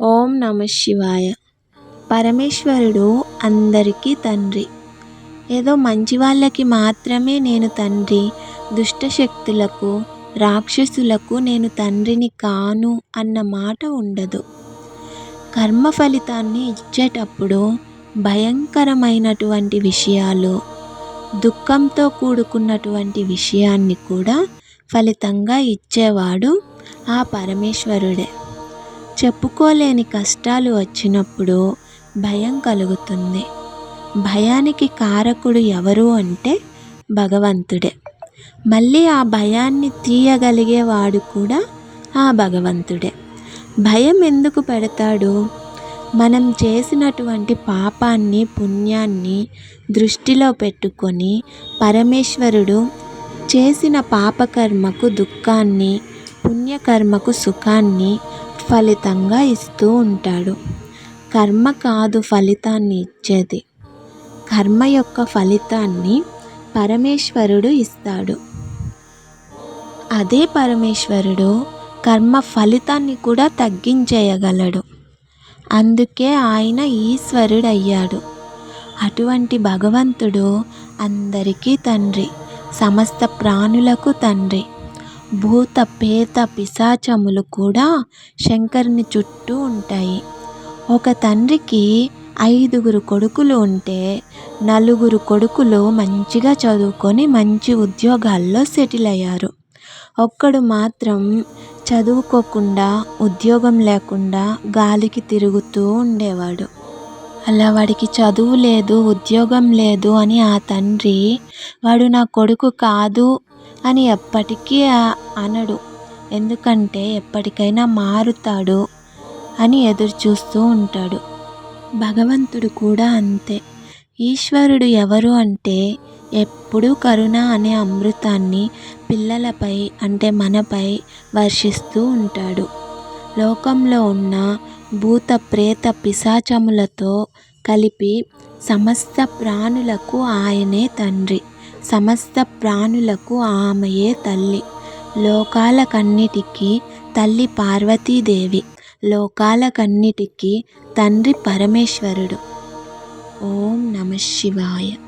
ఓం నమ శివాయ. పరమేశ్వరుడు అందరికీ తండ్రి. ఏదో మంచి వాళ్ళకి మాత్రమే నేను తండ్రి. దుష్టశక్తులకు రాక్షసులకు నేను తండ్రిని కాను అన్న మాట ఉండదు. కర్మ ఫలితాన్ని ఇచ్చేటప్పుడు భయంకరమైనటువంటి విషయాలు దుఃఖంతో కూడుకున్నటువంటి విషయాన్ని కూడా ఫలితంగా ఇచ్చేవాడు ఆ పరమేశ్వరుడే. చెప్పుకోలేని కష్టాలు వచ్చినప్పుడు భయం కలుగుతుంది. భయానికి కారకుడు ఎవరు అంటే భగవంతుడే. మళ్ళీ ఆ భయాన్ని తీయగలిగేవాడు కూడా ఆ భగవంతుడే. భయం ఎందుకు పెడతాడు? మనం చేసినటువంటి పాపాన్ని పుణ్యాన్ని దృష్టిలో పెట్టుకొని పరమేశ్వరుడు చేసిన పాపకర్మకు దుఃఖాన్ని పుణ్యకర్మకు సుఖాన్ని ఫలితంగా ఇస్తూ ఉంటాడు. కర్మ కాదు ఫలితాన్ని ఇచ్చేది. కర్మ యొక్క ఫలితాన్ని పరమేశ్వరుడు ఇస్తాడు. అదే పరమేశ్వరుడు కర్మ ఫలితాన్ని కూడా తగ్గించేయగలడు. అందుకే ఆయన ఈశ్వరుడు అయ్యాడు అటువంటి భగవంతుడు అందరికీ తండ్రి సమస్త ప్రాణులకు తండ్రి. భూత పేత పిశాచములు కూడా శంకరుని చుట్టూ ఉంటాయి. ఒక తండ్రికి ఐదుగురు కొడుకులు ఉంటే నలుగురు కొడుకులు మంచిగా చదువుకొని మంచి ఉద్యోగాల్లో సెటిల్ అయ్యారు. ఒక్కడు మాత్రం చదువుకోకుండా ఉద్యోగం లేకుండా గాలికి తిరుగుతూ ఉండేవాడు. అలా వాడికి చదువు లేదు ఉద్యోగం లేదు అని ఆ తండ్రి వాడు నా కొడుకు కాదు అని ఎప్పటికీ అనడు. ఎందుకంటే ఎప్పటికైనా మారుతాడు అని ఎదురు చూస్తూ ఉంటాడు. భగవంతుడు కూడా అంతే. ఈశ్వరుడు ఎవరు అంటే ఎప్పుడూ కరుణ అనే అమృతాన్ని పిల్లలపై అంటే మనపై వర్షిస్తూ ఉంటాడు. లోకంలో ఉన్న భూత ప్రేత పిశాచములతో కలిపి సమస్త ప్రాణులకు ఆయనే తండ్రి. సమస్త ప్రాణులకు ఆమెయే తల్లి. లోకాలకన్నిటికీ తల్లి పార్వతీదేవి. లోకాలకన్నిటికీ తండ్రి పరమేశ్వరుడు. ఓం నమ శివాయ.